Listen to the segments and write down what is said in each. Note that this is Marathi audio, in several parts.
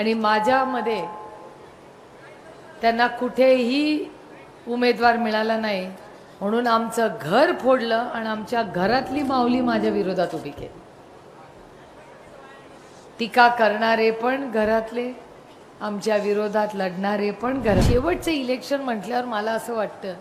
आणि माझ्यामध्ये त्यांना कुठेही उमेदवार मिळाला नाही. म्हणून आमचं घर फोडलं आणि आमच्या घरातली माऊली माझ्या विरोधात उभी केली. टीका करणारे पण घरातले आमच्या विरोधात लढणारे पण घर शेवटचं इलेक्शन म्हटल्यावर मला असं वाटतं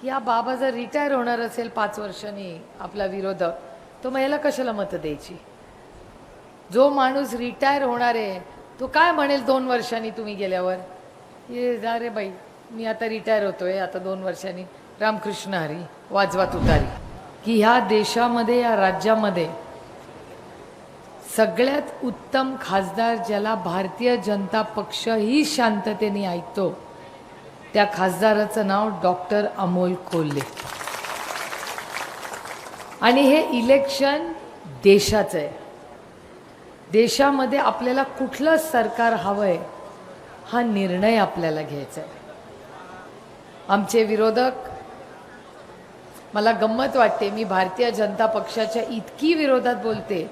की हा बाबा जर रिटायर होणार असेल पाच वर्षांनी आपला विरोधक तो महिला कशाला मतं द्यायची? जो माणूस रिटायर होणार आहे तो काय म्हणेल दोन वर्षांनी तुम्ही गेल्यावर? ये जा रे बाई मी आता रिटायर होतोय आता दोन वर्षांनी. रामकृष्ण हरी वाजवा तुतारी की ह्या देशामध्ये या राज्यामध्ये सगळ्यात उत्तम खासदार ज्याला भारतीय जनता पक्ष ही शांततेने ऐकतो त्या खासदाराचं नाव डॉक्टर अमोल कोल्हे. आणि हे इलेक्शन देशाचं आहे. देशामध्ये आपल्याला कुठलं सरकार हवं आहे हा निर्णय आपल्याला घ्यायचा आहे. आमचे विरोधक मला गंमत वाटते मी भारतीय जनता पक्षाच्या इतकी विरोधात बोलते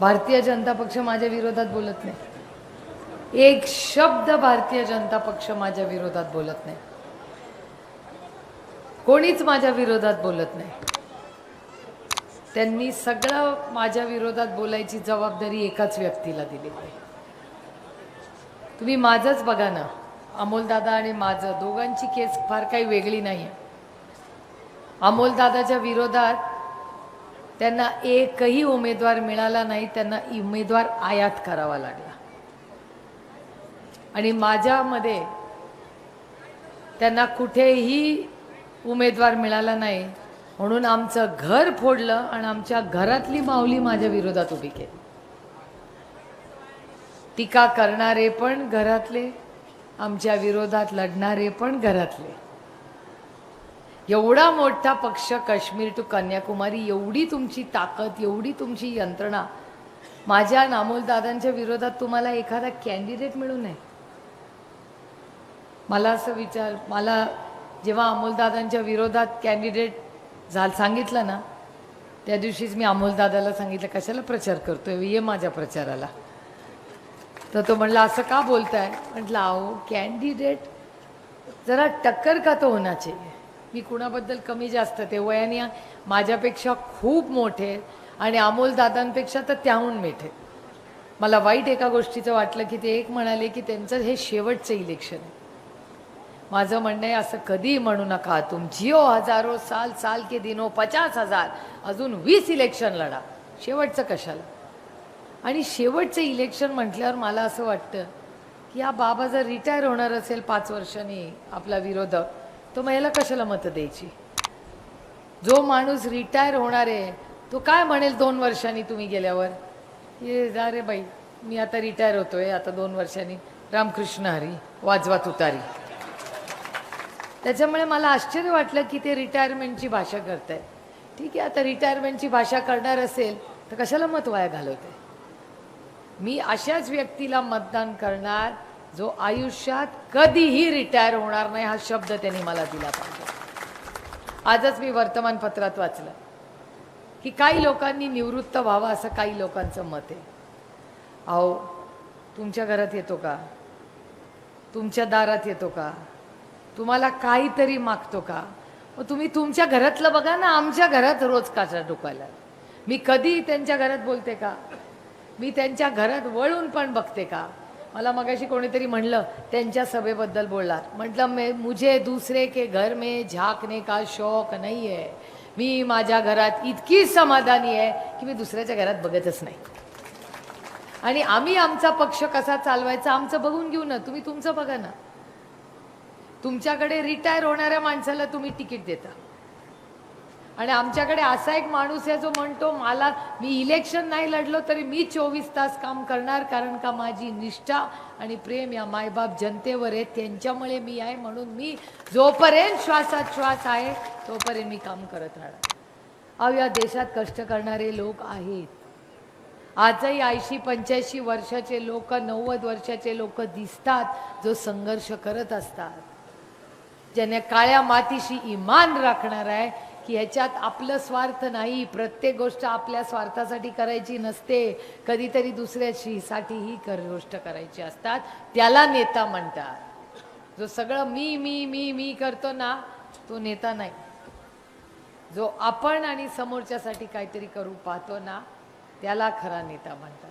भारतीय जनता पक्ष माझ्या विरोधात बोलत नाही. एक शब्द भारतीय जनता पक्ष माझ्या विरोधात बोलत नाही. कोणीच माझ्या विरोधात बोलत नाही. त्यांनी सगळं माझ्या विरोधात बोलायची जबाबदारी एकाच व्यक्तीला दिली. आहे तुम्ही माझंच बघा ना. अमोलदादा आणि माझं. दोघांची केस फार काही वेगळी नाही आहे अमोलदादाच्या विरोधात त्यांना एकही उमेदवार मिळाला नाही त्यांना उमेदवार आयात करावा लागला. आणि माझ्यामध्ये त्यांना कुठेही उमेदवार मिळाला नाही म्हणून आमचं घर फोडलं आणि आमच्या घरातली माऊली माझ्या विरोधात उभी केली. टीका करणारे पण घरातले आमच्या विरोधात लढणारे पण घरातले. एवढा मोठा पक्ष काश्मीर टू कन्याकुमारी एवढी तुमची ताकद एवढी तुमची यंत्रणा माझ्या नामोलदादांच्या विरोधात तुम्हाला एखादा कॅन्डिडेट मिळू नये. मला असं विचार मला जेव्हा अमोलदादांच्या विरोधात कॅन्डिडेट झाल सांगितलं ना त्या दिवशीच मी अमोलदादाला सांगितलं कशाला प्रचार करतोय? ये माझ्या प्रचाराला. तर तो म्हणला असं का बोलताय? म्हटलं अहो कॅन्डिडेट जरा टक्कर का तो होना चाहिए मी कुणाबद्दल कमी जास्त? ते वयाने माझ्यापेक्षा खूप मोठे आणि अमोल दादांपेक्षा तर त्याहून मोठे. मला वाईट एका गोष्टीचं वाटलं की ते एक म्हणाले की त्यांचं हे शेवटचं इलेक्शन आहे. माझं म्हणणं आहे असं कधीही म्हणू नका. तुम जिओ हजारो साल साल के दिनो पचास हजार. अजून वीस इलेक्शन लढा. शेवटचं कशाला? आणि शेवटचं इलेक्शन म्हटल्यावर मला असं वाटतं की हा बाबा जर रिटायर होणार असेल पाच वर्षांनी आपला विरोधक तो महिला कशाला मतं द्यायची? जो माणूस रिटायर होणार आहे तो काय म्हणेल दोन वर्षांनी तुम्ही गेल्यावर? ये जा रे बाई मी आता रिटायर होतोय आता दोन वर्षांनी. रामकृष्ण हरी वाजवा तुतारी. त्याच्यामुळे मला आश्चर्य वाटलं की ते रिटायरमेंटची भाषा करत आहे ठीक आहे आता रिटायरमेंटची भाषा करणार असेल तर कशाला मत वाया घालवते मी अशाच व्यक्तीला मतदान करणार जो आयुष्यात कधीही रिटायर होणार नाही हा शब्द त्यांनी मला दिला पाहिजे. आजच मी वर्तमानपत्रात वाचलं की काही लोकांनी निवृत्त व्हावं असं काही लोकांचं मत आहे. अहो तुमच्या घरात येतो का? तुमच्या दारात येतो का? तुम्हाला काहीतरी मागतो का? मग तुम्ही तुमच्या घरातलं बघा ना आमच्या घरात रोज काचा डुकायला मी कधी त्यांच्या घरात बोलते का? मी त्यांच्या घरात वळून पण बघते का? मला मगाशी कोणीतरी म्हणलं त्यांच्या सभेबद्दल बोललात. म्हटलं मे मुझे दुसरे के घर में झाकने का शौक नाही आहे मी माझ्या घरात इतकी समाधानी आहे की मी दुसऱ्याच्या घरात बघतच नाही. आणि आम्ही आमचा पक्ष कसा चालवायचा आमचं बघून घेऊ ना. तुम्ही तुमचं बघा ना. तुमच्याकडे रिटायर होणाऱ्या माणसाला तुम्ही तिकीट देता. आणि आमच्याकडे असा एक माणूस आहे जो म्हणतो मला मी इलेक्शन नाही लढलो तरी मी चोवीस तास काम करणार कारण का माझी निष्ठा आणि प्रेम या मायबाप जनतेवर आहे. त्यांच्यामुळे मी आहे म्हणून मी जोपर्यंत श्वासात श्वास आहे तोपर्यंत मी काम करत राहणार. अहो या देशात कष्ट करणारे लोक आहेत. आजही ऐंशी पंच्याऐंशी वर्षाचे लोक नव्वद वर्षाचे लोक दिसतात जो संघर्ष करत असतात. ज्याने काळ्या मातीशी इमान राखणार आहे की ह्याच्यात आपलं स्वार्थ नाही प्रत्येक गोष्ट आपल्या स्वार्थासाठी करायची नसते. कधीतरी दुसऱ्याशीसाठीही कर गोष्ट करायची असतात. त्याला नेता म्हणतात. जो सगळं मी मी मी मी करतो ना तो नेता नाही. जो आपण आणि समोरच्यासाठी काहीतरी करू पाहतो ना त्याला खरा नेता म्हणतात.